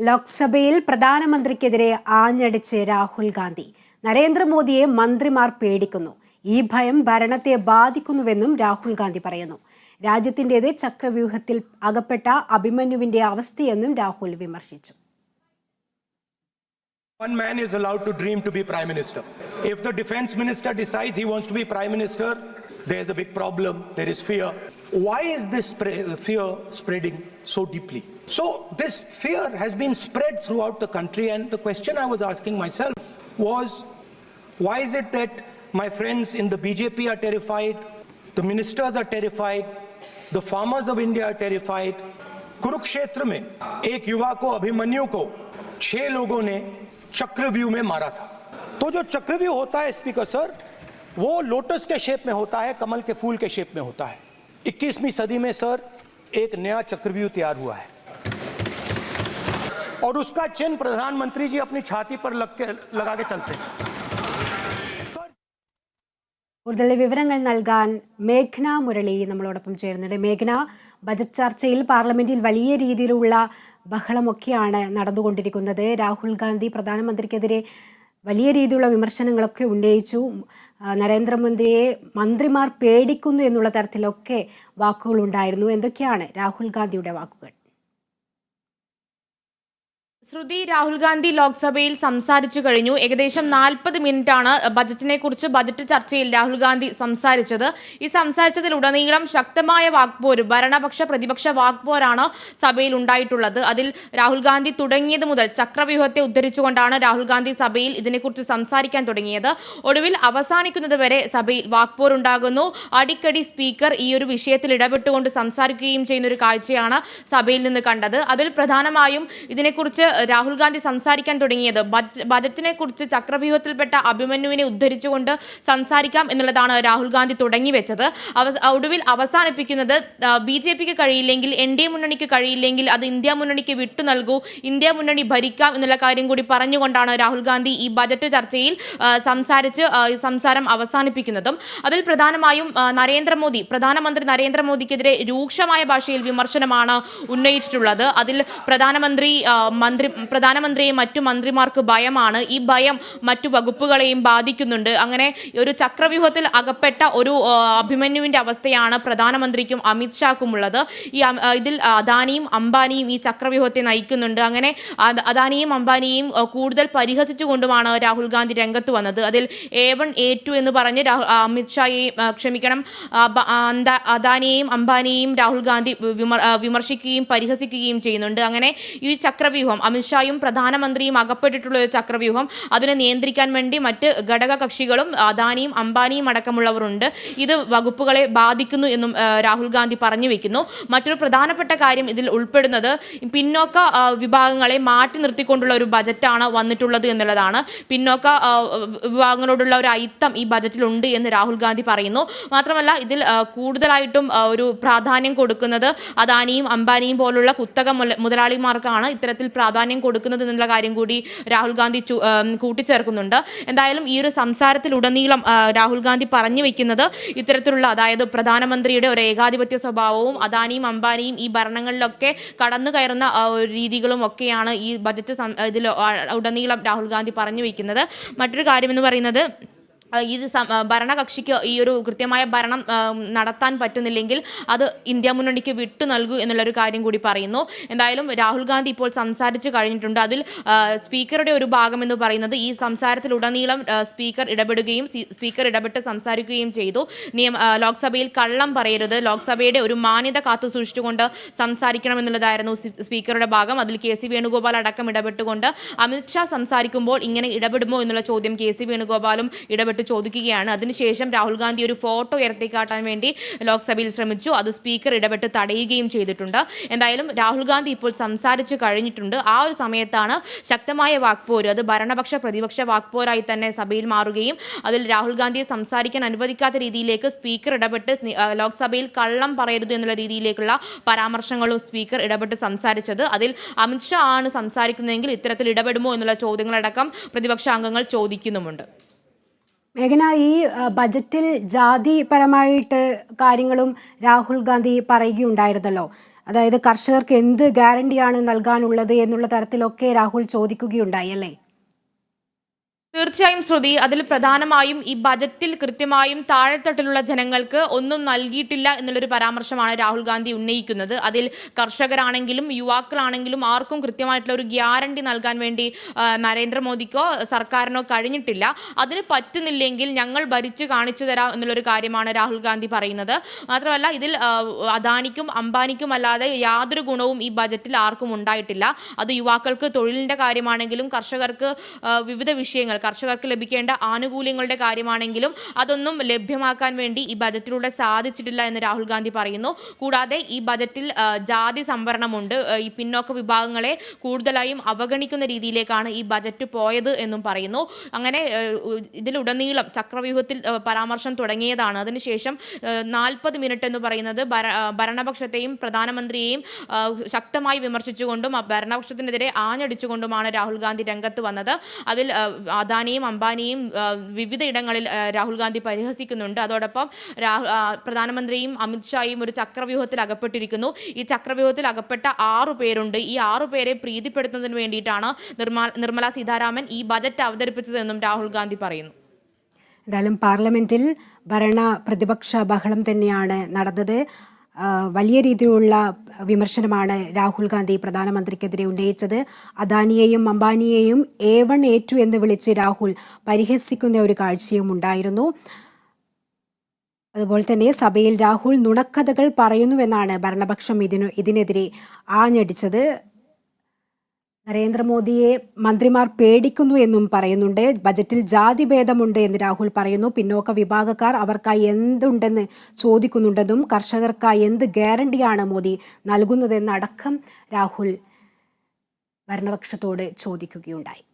ലോക്സഭയിൽ പ്രധാനമന്ത്രിക്കെതിരെ ആഞ്ഞടിച്ച് രാഹുൽ ഗാന്ധി നരേന്ദ്രമോദിയെ മന്ത്രിമാർ പേടിക്കുന്നു ഈ ഭയം ഭരണത്തെ ബാധിക്കുന്നുവെന്നും രാഹുൽ ഗാന്ധി പറയുന്നു രാജ്യത്തിന്റെത് ചക്രവ്യൂഹത്തിൽ അകപ്പെട്ട അഭിമന്യുവിന്റെ അവസ്ഥയെന്നും രാഹുൽ വിമർശിച്ചു One man is allowed to dream to be prime minister. If the defense minister decides he wants to be prime minister, there is a big problem. There is fear. Why is this fear spreading so deeply? So, this fear has been spread throughout the country, and the question I was asking myself was why is it that my friends in the BJP are terrified, the ministers are terrified, the farmers of India are terrified? Kurukshetra में एक युवा को अभिमन्यु को छह लोगों ने चक्रव्यूह में मारा था तो जो चक्रव्यूह होता है स्पीकर सर वो लोटस के शेप में होता है कमल के फूल के शेप में होता है 21वीं सदी में सर एक नया चक्रव्यूह तैयार हुआ है और उसका चिन्ह प्रधानमंत्री जी अपनी छाती पर लग के लगा के चलते हैं सर കൂടുതൽ വിവരങ്ങൾ നൽകാൻ മേഘ്ന മുരളി നമ്മളോടൊപ്പം ചേരുന്നുണ്ട് മേഘ്ന ബജറ്റ് ചർച്ചയിൽ പാർലമെന്റിൽ വലിയ രീതിയിലുള്ള ബഹളമൊക്കെയാണ് നടന്നുകൊണ്ടിരിക്കുന്നത് രാഹുൽ ഗാന്ധി പ്രധാനമന്ത്രിക്കെതിരെ വലിയ രീതിയിലുള്ള വിമർശനങ്ങളൊക്കെ ഉന്നയിച്ചു. നരേന്ദ്രമോദിയെ മന്ത്രിമാർ പേടിക്കുന്നു എന്നുള്ള തരത്തിലൊക്കെ വാക്കുകൾ ഉണ്ടായിരുന്നു. എന്തൊക്കെയാണ് രാഹുൽ ഗാന്ധിയുടെ വാക്കുകൾ? ശ്രുതി രാഹുൽ ഗാന്ധി ലോക്സഭയിൽ സംസാരിച്ചു കഴിഞ്ഞു. ഏകദേശം നാൽപ്പത് മിനിറ്റാണ് ബജറ്റിനെ കുറിച്ച് ബജറ്റ് ചർച്ചയിൽ രാഹുൽ ഗാന്ധി സംസാരിച്ചത്. ഈ സംസാരിച്ചതിലുടനീളം ശക്തമായ വാക്പോര് ഭരണപക്ഷ പ്രതിപക്ഷ വാക്പോരാണ് സഭയിൽ ഉണ്ടായിട്ടുള്ളത്. അതിൽ രാഹുൽ ഗാന്ധി തുടങ്ങിയത് മുതൽ ചക്രവ്യൂഹത്തെ ഉദ്ധരിച്ചുകൊണ്ടാണ് രാഹുൽ ഗാന്ധി സഭയിൽ ഇതിനെക്കുറിച്ച് സംസാരിക്കാൻ തുടങ്ങിയത്. ഒടുവിൽ അവസാനിക്കുന്നത് വരെ സഭയിൽ വാക്പോരുണ്ടാകുന്നു. അടിക്കടി സ്പീക്കർ ഈ ഒരു വിഷയത്തിൽ ഇടപെട്ടുകൊണ്ട് സംസാരിക്കുകയും ചെയ്യുന്ന ഒരു കാഴ്ചയാണ് സഭയിൽ നിന്ന് കണ്ടത്. അതിൽ പ്രധാനമായും ഇതിനെക്കുറിച്ച് രാഹുൽ ഗാന്ധി സംസാരിക്കാൻ തുടങ്ങിയത്. ബജ- ബജറ്റിനെ കുറിച്ച് ചക്രവ്യൂഹത്തിൽപ്പെട്ട അഭിമന്യുവിനെ ഉദ്ധരിച്ചുകൊണ്ട് സംസാരിക്കാം എന്നുള്ളതാണ് രാഹുൽ ഗാന്ധി തുടങ്ങി വെച്ചത്. ഒടുവിൽ അവസാനിപ്പിക്കുന്നത് ബി ജെ പിക്ക് കഴിയില്ലെങ്കിൽ എൻ ഡി എ മുന്നണിക്ക് കഴിയില്ലെങ്കിൽ അത് ഇന്ത്യ മുന്നണിക്ക് വിട്ടു നൽകൂ ഇന്ത്യ മുന്നണി ഭരിക്കാം എന്നുള്ള കാര്യം കൂടി പറഞ്ഞുകൊണ്ടാണ് രാഹുൽ ഗാന്ധി ഈ ബജറ്റ് ചർച്ചയിൽ സംസാരിച്ച് സംസാരം അവസാനിപ്പിക്കുന്നതും. അതിൽ പ്രധാനമായും നരേന്ദ്രമോദി പ്രധാനമന്ത്രി നരേന്ദ്രമോദിക്കെതിരെ രൂക്ഷമായ ഭാഷയിൽ വിമർശനമാണ് ഉന്നയിച്ചിട്ടുള്ളത്. അതിൽ പ്രധാനമന്ത്രി മന്ത്രി പ്രധാനമന്ത്രിയെ മറ്റു മന്ത്രിമാർക്ക് ഭയമാണ്. ഈ ഭയം മറ്റു വകുപ്പുകളെയും ബാധിക്കുന്നുണ്ട്. അങ്ങനെ ഒരു ചക്രവ്യൂഹത്തിൽ അകപ്പെട്ട ഒരു അഭിമന്യുവിന്റെ അവസ്ഥയാണ് പ്രധാനമന്ത്രിക്കും അമിത്ഷാക്കും ഉള്ളത്. ഈ ഇതിൽ അദാനിയും അംബാനിയും ഈ ചക്രവ്യൂഹത്തെ നയിക്കുന്നുണ്ട്. അങ്ങനെ അദ- അദാനിയും അംബാനിയും കൂടുതൽ പരിഹസിച്ചുകൊണ്ടുമാണ് രാഹുൽ ഗാന്ധി രംഗത്ത് വന്നത്. അതിൽ എ വൺ എ ടു എന്ന് പറഞ്ഞ് അമിത്ഷായെയും ക്ഷമിക്കണം. അദാനിയെയും അംബാനിയെയും രാഹുൽ ഗാന്ധി വിമർശിക്കുകയും പരിഹസിക്കുകയും ചെയ്യുന്നുണ്ട്. അങ്ങനെ ഈ ചക്രവ്യൂഹം അമിത്ഷായും പ്രധാനമന്ത്രിയും അകപ്പെട്ടിട്ടുള്ള ഒരു ചക്രവ്യൂഹം. അതിനെ നിയന്ത്രിക്കാൻ വേണ്ടി മറ്റ് ഘടക കക്ഷികളും അദാനിയും അംബാനിയും അടക്കമുള്ളവരുണ്ട്. ഇത് വകുപ്പുകളെ ബാധിക്കുന്നു എന്നും രാഹുൽ ഗാന്ധി പറഞ്ഞു വെക്കുന്നു. മറ്റൊരു പ്രധാനപ്പെട്ട കാര്യം ഇതിൽ ഉൾപ്പെടുന്നത് പിന്നോക്ക വിഭാഗങ്ങളെ മാറ്റി നിർത്തിക്കൊണ്ടുള്ള ഒരു ബജറ്റാണ് വന്നിട്ടുള്ളത് എന്നുള്ളതാണ്. പിന്നോക്ക വിഭാഗങ്ങളോടുള്ള ഒരു അയിത്തം ഈ ബജറ്റിലുണ്ട് എന്ന് രാഹുൽ ഗാന്ധി പറയുന്നു. മാത്രമല്ല ഇതിൽ കൂടുതലായിട്ടും ഒരു പ്രാധാന്യം കൊടുക്കുന്നത് അദാനിയും അംബാനിയും പോലുള്ള കുത്തക മുതലാളിമാർക്കാണ്. ഇത്തരത്തിൽ പ്രാധാന്യം കൊടുക്കുന്നത് എന്നുള്ള കാര്യം കൂടി രാഹുൽ ഗാന്ധി കൂട്ടിച്ചേർക്കുന്നുണ്ട്. എന്തായാലും ഈ ഒരു സംസാരത്തിലുടനീളം രാഹുൽ ഗാന്ധി പറഞ്ഞു വെക്കുന്നത് ഇത്തരത്തിലുള്ള അതായത് പ്രധാനമന്ത്രിയുടെ ഒരു ഏകാധിപത്യ സ്വഭാവവും അദാനിയും അംബാനിയും ഈ ഭരണങ്ങളിലൊക്കെ കടന്നു കയറുന്ന രീതികളും ഒക്കെയാണ് ഈ ബജറ്റ് ഇതിൽ ഉടനീളം രാഹുൽ ഗാന്ധി പറഞ്ഞു വയ്ക്കുന്നത് മറ്റൊരു കാര്യമെന്ന് പറയുന്നത് ഇത് ഭരണകക്ഷിക്ക് ഈ ഒരു കൃത്യമായ ഭരണം നടത്താൻ പറ്റുന്നില്ലെങ്കിൽ അത് ഇന്ത്യ മുന്നണിക്ക് വിട്ടു നൽകൂ എന്നുള്ളൊരു കാര്യം കൂടി പറയുന്നു. എന്തായാലും രാഹുൽ ഗാന്ധി ഇപ്പോൾ സംസാരിച്ചു കഴിഞ്ഞിട്ടുണ്ട്. അതിൽ സ്പീക്കറുടെ ഒരു ഭാഗം എന്ന് പറയുന്നത് ഈ സംസാരത്തിലുടനീളം സ്പീക്കർ ഇടപെടുകയും സ്പീക്കർ ഇടപെട്ട് സംസാരിക്കുകയും ചെയ്തു. നിയമ ലോക്സഭയിൽ കള്ളം പറയരുത്. ലോക്സഭയുടെ ഒരു മാന്യത കാത്തു സൂക്ഷിച്ചുകൊണ്ട് സംസാരിക്കണം എന്നുള്ളതായിരുന്നു സ്പീക്കറുടെ ഭാഗം. അതിൽ കെ സി വേണുഗോപാൽ അടക്കം ഇടപെട്ടുകൊണ്ട് അമിത്ഷാ സംസാരിക്കുമ്പോൾ ഇങ്ങനെ ഇടപെടുമോ എന്നുള്ള ചോദ്യം കെ സി വേണുഗോപാലും ഇടപെട്ട് ചോദിക്കുകയാണ്. അതിനുശേഷം രാഹുൽ ഗാന്ധി ഒരു ഫോട്ടോ ഉയർത്തിക്കാട്ടാൻ വേണ്ടി ലോക്സഭയിൽ ശ്രമിച്ചു. അത് സ്പീക്കർ ഇടപെട്ട് തടയുകയും ചെയ്തിട്ടുണ്ട്. എന്തായാലും രാഹുൽ ഗാന്ധി ഇപ്പോൾ സംസാരിച്ചു കഴിഞ്ഞിട്ടുണ്ട്. ആ ഒരു സമയത്താണ് ശക്തമായ വാക്പോര് അത് ഭരണപക്ഷ പ്രതിപക്ഷ വാക്പോരായി തന്നെ സഭയിൽ മാറുകയും അതിൽ രാഹുൽ ഗാന്ധിയെ സംസാരിക്കാൻ അനുവദിക്കാത്ത രീതിയിലേക്ക് സ്പീക്കർ ഇടപെട്ട് ലോക്സഭയിൽ കള്ളം പറയരുത് എന്നുള്ള രീതിയിലേക്കുള്ള പരാമർശങ്ങളും സ്പീക്കർ ഇടപെട്ട് സംസാരിച്ചത്. അതിൽ അമിത്ഷാ ആണ് സംസാരിക്കുന്നതെങ്കിൽ ഇത്തരത്തിൽ ഇടപെടുമോ എന്നുള്ള ചോദ്യങ്ങളടക്കം പ്രതിപക്ഷ അംഗങ്ങൾ ചോദിക്കുന്നുമുണ്ട്. മേഘന ഈ ബജറ്റിൽ ജാതിപരമായിട്ട് കാര്യങ്ങളും രാഹുൽ ഗാന്ധി പറയുകയുണ്ടായിരുന്നല്ലോ. അതായത് കർഷകർക്ക് എന്ത് ഗ്യാരണ്ടിയാണ് നൽകാനുള്ളത് എന്നുള്ള തരത്തിലൊക്കെ രാഹുൽ ചോദിക്കുകയുണ്ടായി അല്ലേ? തീർച്ചയായും ശ്രുതി അതിൽ പ്രധാനമായും ഈ ബജറ്റിൽ കൃത്യമായും താഴെത്തട്ടിലുള്ള ജനങ്ങൾക്ക് ഒന്നും നൽകിയിട്ടില്ല എന്നുള്ളൊരു പരാമർശമാണ് രാഹുൽ ഗാന്ധി ഉന്നയിക്കുന്നത്. അതിൽ കർഷകരാണെങ്കിലും യുവാക്കളാണെങ്കിലും ആർക്കും കൃത്യമായിട്ടുള്ള ഒരു ഗ്യാരണ്ടി നൽകാൻ വേണ്ടി നരേന്ദ്രമോദിക്കോ സർക്കാരിനോ കഴിഞ്ഞിട്ടില്ല. അതിന് പറ്റുന്നില്ലെങ്കിൽ ഞങ്ങൾ ഭരിച്ചു കാണിച്ചു തരാം എന്നുള്ളൊരു കാര്യമാണ് രാഹുൽ ഗാന്ധി പറയുന്നത്. മാത്രമല്ല ഇതിൽ അദാനിക്കും അംബാനിക്കും അല്ലാതെ യാതൊരു ഗുണവും ഈ ബജറ്റിൽ ആർക്കും ഉണ്ടായിട്ടില്ല. അത് യുവാക്കൾക്ക് തൊഴിലിന്റെ കാര്യമാണെങ്കിലും കർഷകർക്ക് വിവിധ വിഷയങ്ങൾ കർഷകർക്ക് ലഭിക്കേണ്ട ആനുകൂല്യങ്ങളുടെ കാര്യമാണെങ്കിലും അതൊന്നും ലഭ്യമാക്കാൻ വേണ്ടി ഈ ബജറ്റിലൂടെ സാധിച്ചിട്ടില്ല എന്ന് രാഹുൽ ഗാന്ധി പറയുന്നു. കൂടാതെ ഈ ബജറ്റിൽ ജാതി സംവരണമുണ്ട്. ഈ പിന്നോക്ക വിഭാഗങ്ങളെ കൂടുതലായും അവഗണിക്കുന്ന രീതിയിലേക്കാണ് ഈ ബജറ്റ് പോയത് എന്നും പറയുന്നു. അങ്ങനെ ഇതിലുടനീളം ചക്രവ്യൂഹത്തിൽ പരാമർശം തുടങ്ങിയതാണ്. അതിനുശേഷം നാൽപ്പത് മിനിറ്റ് എന്ന് പറയുന്നത് ഭരണപക്ഷത്തെയും പ്രധാനമന്ത്രിയെയും ശക്തമായി വിമർശിച്ചുകൊണ്ടും ഭരണപക്ഷത്തിനെതിരെ ആഞ്ഞടിച്ചുകൊണ്ടുമാണ് രാഹുൽ ഗാന്ധി രംഗത്ത് വന്നത്. അതിൽ അദാനിയും അംബാനിയും വിവിധ ഇടങ്ങളിൽ രാഹുൽ ഗാന്ധി പരിഹസിക്കുന്നുണ്ട്. അതോടൊപ്പം പ്രധാനമന്ത്രിയും അമിത്ഷായും ഒരു ചക്രവ്യൂഹത്തിൽ അകപ്പെട്ടിരിക്കുന്നു. ഈ ചക്രവ്യൂഹത്തിൽ അകപ്പെട്ട ആറു പേരുണ്ട്. ഈ ആറു പേരെ പ്രീതിപ്പെടുത്തുന്നതിന് വേണ്ടിയിട്ടാണ് നിർമ്മ നിർമ്മല സീതാരാമൻ ഈ ബജറ്റ് അവതരിപ്പിച്ചതെന്നും രാഹുൽ ഗാന്ധി പറയുന്നു. എന്തായാലും പാർലമെന്റിൽ ഭരണ പ്രതിപക്ഷ ബഹളം തന്നെയാണ് നടന്നത്. വലിയ രീതിയിലുള്ള വിമർശനമാണ് രാഹുൽ ഗാന്ധി പ്രധാനമന്ത്രിക്കെതിരെ ഉന്നയിച്ചത്. അദാനിയെയും അംബാനിയെയും എ വൺ എ ടു എന്ന് വിളിച്ച് രാഹുൽ പരിഹസിക്കുന്ന ഒരു കാഴ്ചയും ഉണ്ടായിരുന്നു. അതുപോലെ തന്നെ സഭയിൽ രാഹുൽ നുണക്കഥകൾ പറയുന്നുവെന്നാണ് ഭരണപക്ഷം ഇതിനു ഇതിനെതിരെ ആഞ്ഞടിച്ചത്. നരേന്ദ്രമോദിയെ മന്ത്രിമാർ പേടിക്കുന്നു എന്നും പറയുന്നുണ്ട്. ബജറ്റിൽ ജാതി ഭേദമുണ്ട് എന്ന് രാഹുൽ പറയുന്നു. പിന്നോക്ക വിഭാഗക്കാർ അവർക്കായി എന്തുണ്ടെന്ന് ചോദിക്കുന്നുണ്ടെന്നും കർഷകർക്കായി എന്ത് ഗ്യാരണ്ടിയാണ് മോദി നൽകുന്നതെന്നടക്കം രാഹുൽ ഭരണപക്ഷത്തോട് ചോദിക്കുകയുണ്ടായി.